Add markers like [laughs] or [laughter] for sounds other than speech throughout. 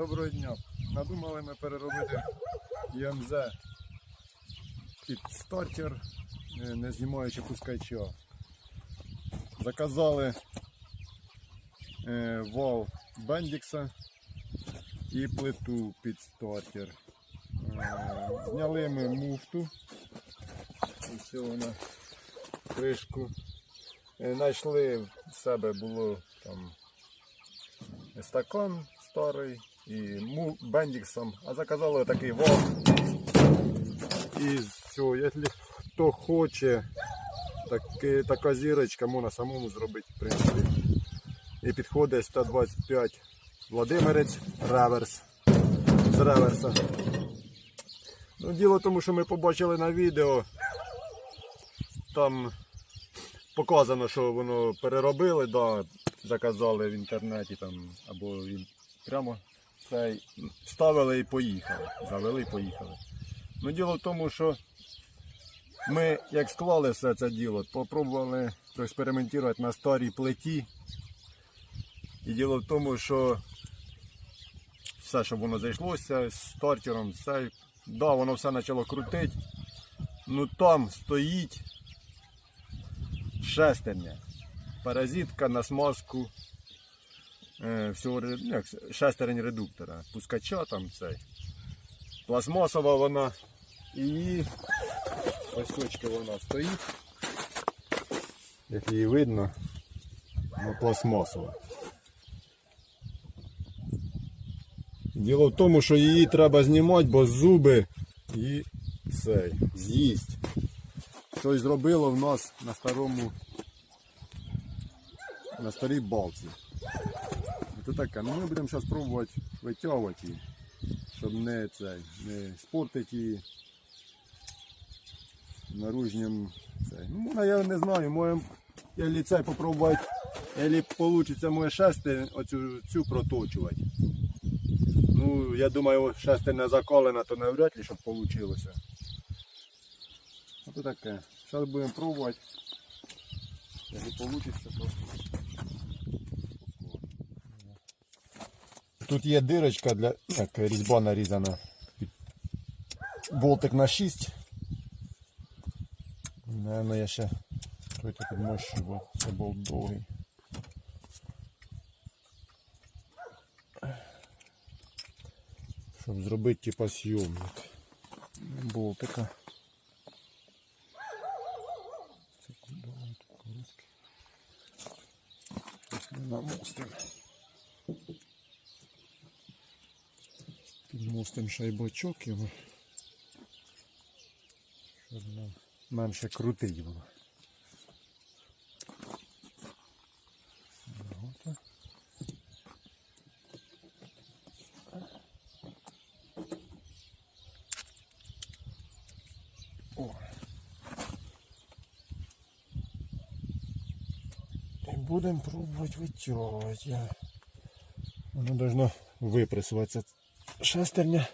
Доброго дня. Надумали ми переробити ЄМЗ під стартер, е, не знімаючи пускача. Заказали е, вал Бендікса і плиту під стартер. Е, Зняли ми муфту. Ось вона кришку. Знайшли в себе було там стакан старий і бендіксом, а заказали такий вал. І все, якщо хто хоче, таки, така зірочка можна самому зробити, в принципі. І підходить 125 Владимирець реверс. З реверса. Ну, діло в тому, що ми побачили на відео, там показано, що воно переробили, да, заказали в інтернеті там, або прямо цей ставили і поїхали. Завели і поїхали. Ну, діло в тому, що ми, як склали все це діло, попробували проекспериментувати на старій плиті. І діло в тому, що все, щоб воно зайшлося з стартером, все, да, воно все почало крутити. Ну там стоїть шестерня. Паразитка на смазку всього ну, як шестерень редуктора. Пускача там цей. Пластмасова вона. І її ось очки вона стоїть. Як її видно, вона пластмасова. Діло в тому, що її треба знімати, бо зуби і цей з'їсть. Щось зробило в нас на старому на старій балці. Це таке. Ну ми будемо зараз пробувати витягувати її, не цей, не спортити її наружнім цей. Ну, можна, я не знаю, моє я ліцей попробувати, якщо вийде моє шесте оцю цю. Ну, я думаю, шесте не заколена, то навряд ли, щоб вийшло. Ось таке. Зараз будемо пробувати. Якщо вийде, то. Тут є дирочка для як різьба нарізана. Болтик на 6. Наверно, я ще трохи підмощу, бо це болт довгий. Щоб зробити типа сйомник болтика. Це куди він тут короткий? Щось ми намостимо. Підмостимо шайбачок його. Щоб нам менше крутить було. О. І будемо пробувати витягувати. Воно должно випресуватися шестерня,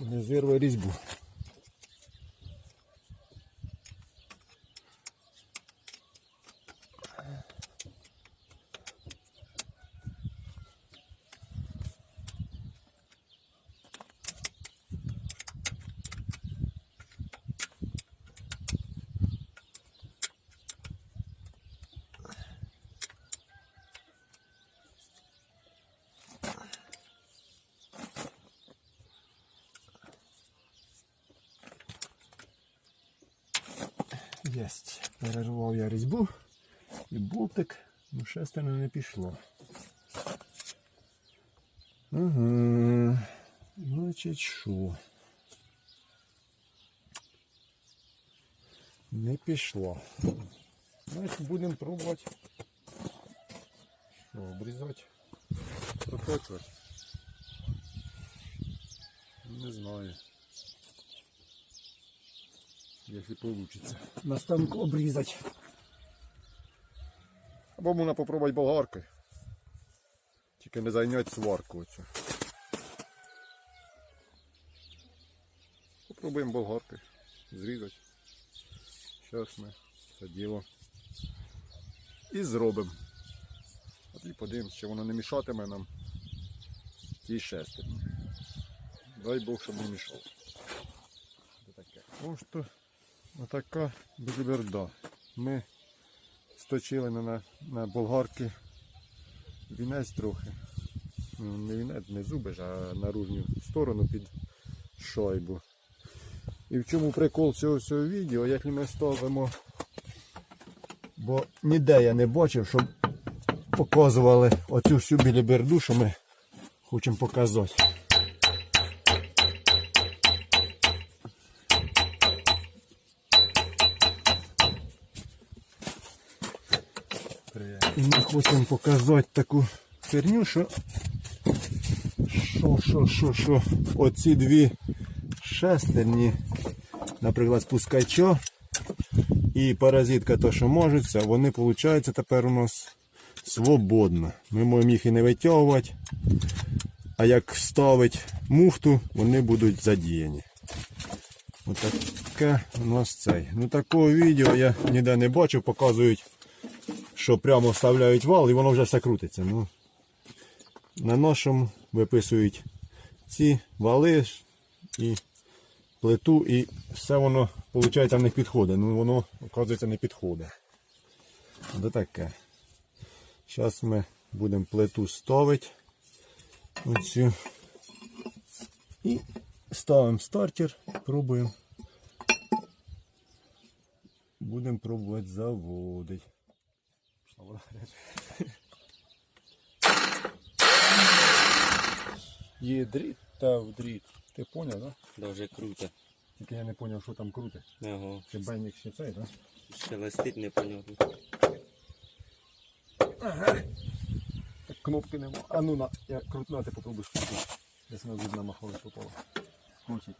не зірве різьбу. Єсть. Перервав я різьбу і болтик, ну шестерня не пішло. Угу. Значить що? Не пішло. Значить будемо пробувати. Що, обрізати? Проточувати? Не знаю. Если получится. На станку обрізати. Або можна попробувати болгаркою. Тільки не зайняти сварку оцю. Попробуємо болгаркою. Зрізати. Зараз ми це діло. І зробимо. А тоді подивимось, чи воно не мішатиме нам. цій шестерні. Дай Бог, щоб не мішав. Це таке. Отака безіберда. Ми сточили на, на, на болгарки вінець трохи. Ну, не вінець, не зуби ж, а наружню сторону під шайбу. І в чому прикол цього всього відео, як ми ставимо, бо ніде я не бачив, щоб показували оцю всю біліберду, що ми хочемо показати. І ми хочемо показати таку херню, що що, що, що, що оці дві шестерні, наприклад, спускача і паразитка, то що можеться, вони виходить тепер у нас свободно. Ми можемо їх і не витягувати, а як вставить муфту, вони будуть задіяні. Отаке у нас цей. Ну такого відео я ніде не бачив, показують, що прямо вставляють вал і воно вже все крутиться. Ну, на нашому виписують ці вали і плиту, і все воно, виходить, них підходить. Ну воно, оказується, не підходить. Ось таке. Зараз ми будемо плиту ставити. Оцю. І ставимо стартер, пробуємо. Будемо пробувати заводити. Є дріт та в дріт. Ти поняв, да? Дуже круто. Тільки я не зрозумів, що там круте. Ого. Чи бейник ще цей, так? Шелестить непонятно. Так кнопки нема. А ну на, я крутнути попробую скрутити. Десь на видно махове попало. Крутить.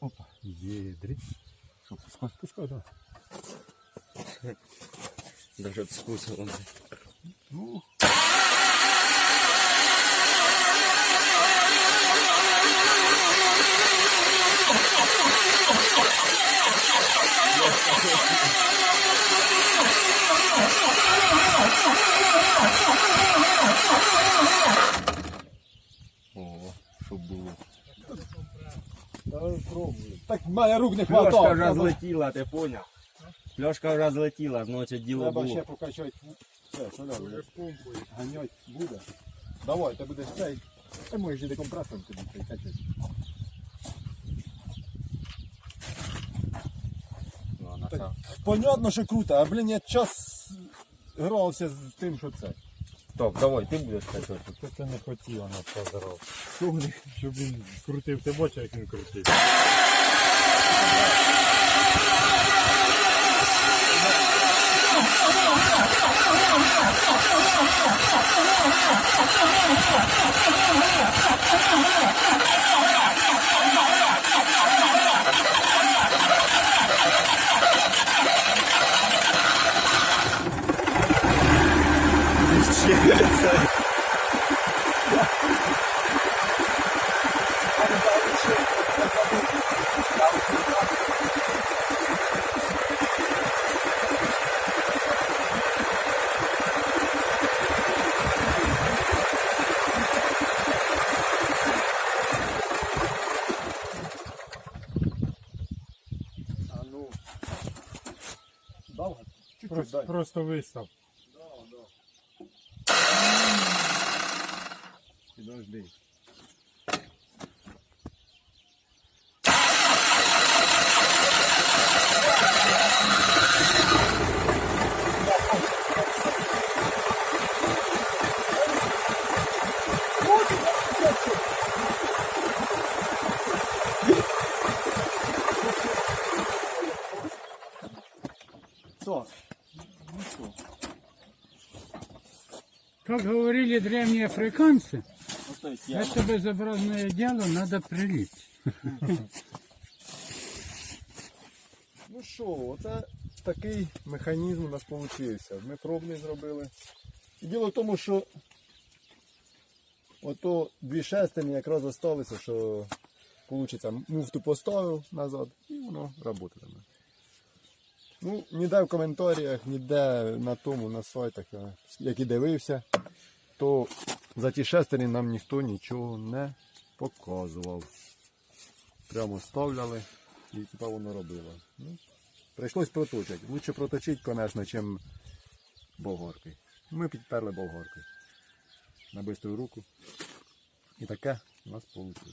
Опа. Є дріт. Що, пускай, пускай, так. [laughs] Даже вкусом. Ну. О, щоб було. Та пробую. Так мене рук не Пляшка хватає. вже Треба, злетіла, ти поняв? Пляшка вже злетіла, значить діло треба ще було. покачати. Все, соляр, ганять буде. Давай, ти будеш цей. Ти можеш і декомпресором тобі цей качати. Ну. Понятно, що круто, а блін, я час грався з тим, що це. Так, давай, ти будеш качати. Що це не хотіло нас позирав. Щоб він крутив, ти бачиш, як він крутив. [laughs] ще. А ну. Довго? Чуть-чуть Просто, далі. просто вистав. Підожди. Так. Ну що? Как говорили древние африканцы, Ось я. это безобразное дело надо прилить. Ну що, оце такий механізм у нас вийшов. Ми пробний зробили. І діло в тому, що ото дві шестерні якраз залишилися, що вийде, муфту поставив назад і воно працюватиме. Ну, ніде в коментарях, ніде на тому, на сайтах, як і дивився, то за ті шестерні нам ніхто нічого не показував. Прямо ставляли і типа воно робило. Ну, прийшлось проточити. Лучше проточити, звісно, чим болгаркою. Ми підперли болгаркою. На бистру руку. І таке у нас вийшло.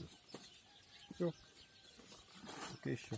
Все. Поки що.